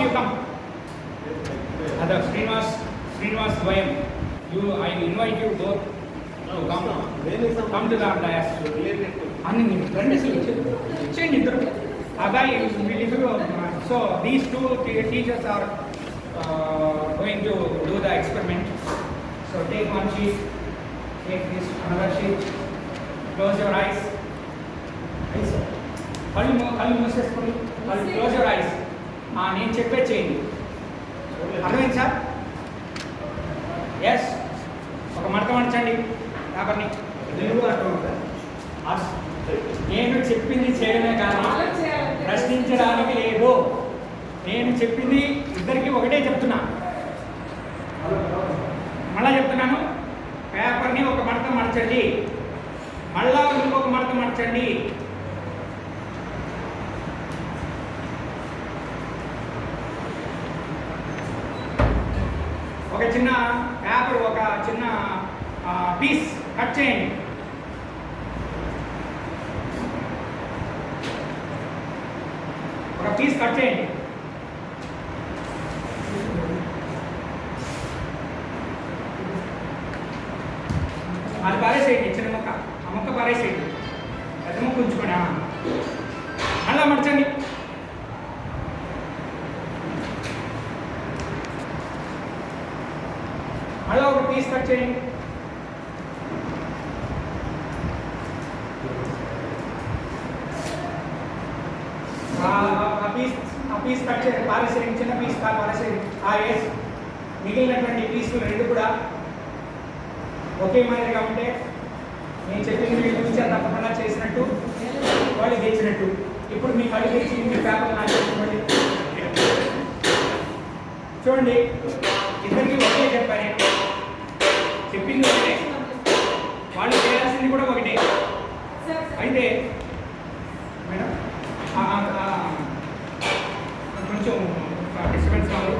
you come. Other Srinivas, Srinivas Dwayam, you, I invite you both to come. Come to the dais. అని మీరు రండి అసలు వచ్చేయండి. వచ్చేయండి ఇద్దరు అబ్బాయి వీళ్ళిద్దరు so these two teachers are going to do the experiment so take one sheet take this another sheet close your eyes eyes కళ్ళు మూ- కళ్ళు మూసేసుకొని కళ్ళు క్లోజ్ యువర్ ఐస్ నేను చెప్పే చేయండి. అర్థమైంది సార్? ఎస్ ఒక మడత మడచండి పేపర్ని. అస్- నేను చెప్పింది చేయడమే కానీ ప్రశ్నించడానికి లేదు. నేను చెప్పింది ఇద్దరికి ఒకటే చెప్తున్నా. మళ్ళా చెప్తున్నాను. పేపర్ని ఒక మడత మడచండి. మళ్ళా ఇంకొక మడత మడచండి. ఒక చిన్న పేపర్ ఒక చిన్న పీస్ కట్ చేయండి. ఒక పీస్ కట్ చేయండి. అది పారేసేయండి చిన్న మొక్క. ఆ మొక్క పారేసేయండి. పెద్ద మొక్క ఉంచుకోండి అలా మర్చండి మళ్ళీ ఒక పీస్ కట్ చేయండి ఆ- పీస్ ఆ పీస్ కట్ చేయండి పారేసేయండి చిన్న పీస్ కా పారేసేయండి. ఆ వేసి మిగిలినటువంటి పీసులు రెండు కూడా ఒకే మాదిరిగా ఉంటే నేను చెప్పింది మీరు ఫ్యూచర్ తప్పకుండా చేసినట్టు వాళ్ళు గెలిచినట్టు. ఇప్పుడు మీ కళ్ళు గెలిచి మీ పేపర్ నాకు చెప్పండి. చూడండి ఇద్దరికి ఒకే చెప్పాను. చెప్పింది ఒకటే. వాళ్ళు చేయాల్సింది కూడా ఒకటే. అయితే మేడం కొంచెం డిస్టర్బెన్స్ కాదు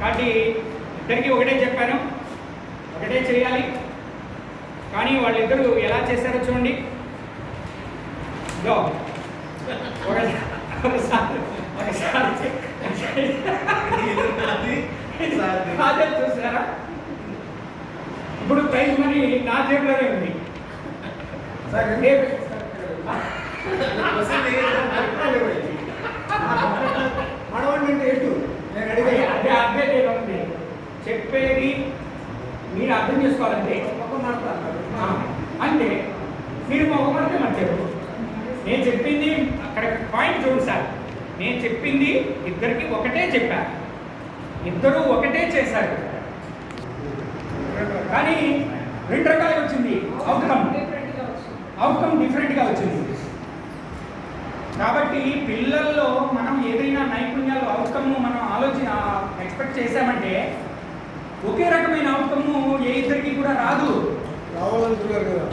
కాబట్టి ఇద్దరికి ఒకటే చెప్పాను. ఒకటే చేయాలి. కానీ వాళ్ళిద్దరూ ఎలా చేశారో చూడండి. ఒకసారి ఒకసారి చూసారా? ఇప్పుడు ప్రైజ్ మనీ నా జేబులోనే ఉంది. ఏ- మనవాడిని అంటే ఎటు నేను అదే అడిగాను. అదే అదే నేను ఉంది. చెప్పేది మీరు అర్థం చేసుకోవాలంటే. అంటే మీరు మొగమంటే మంచిది నేను చెప్పింది అక్కడ పాయింట్ చూడండి సార్. నేను చెప్పింది ఇద్దరికి ఒకటే చెప్పాను ఇద్దరు ఒకటే చేశారు. కానీ రెండు రకాలుగా వచ్చింది. అవుట్కమ్ అవుట్కమ్ డిఫరెంట్గా వచ్చింది. కాబట్టి పిల్లల్లో మనం ఏదైనా నైపుణ్యాలు అవుట్కమ్ మనం ఆలోచన ఎక్స్పెక్ట్ చేశామంటే ఒకే రకమైన అవుట్కమ్ ఏ ఇద్దరికి కూడా రాదు. రావాలనుకున్నారు కదా.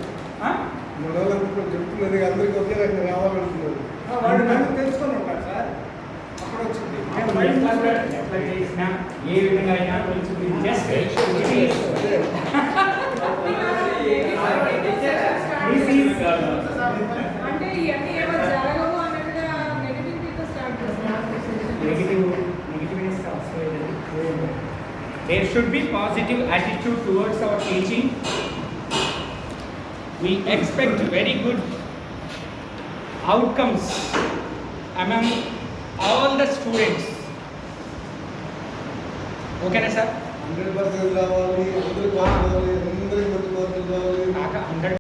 చెప్తున్నది అందరికీ ఒకే రకంగా రావాలనుకున్నారు వాడు నన్ను తెలుసుకొని ఉంటాడు సార్. అప్పుడు వచ్చింది ఎట్లా చేసినా ఏ విధంగా అయినా తెలుసుకుంది జస్ట్ అంటే ఇవన్నీ ఏమో జరగవు అన్నట్టుగా నెగటివిటీతో స్టార్ట్ చేస్తున్నారు నెగిటివ్ నెగిటివ్నెస్ అవసరం లేదండి there should be positive attitude towards our teaching we expect very good outcomes among all the students ఓకేనా సార్? హండ్రెడ్ పర్సెంట్ కావాలి అందరికి కావాలి అందరికి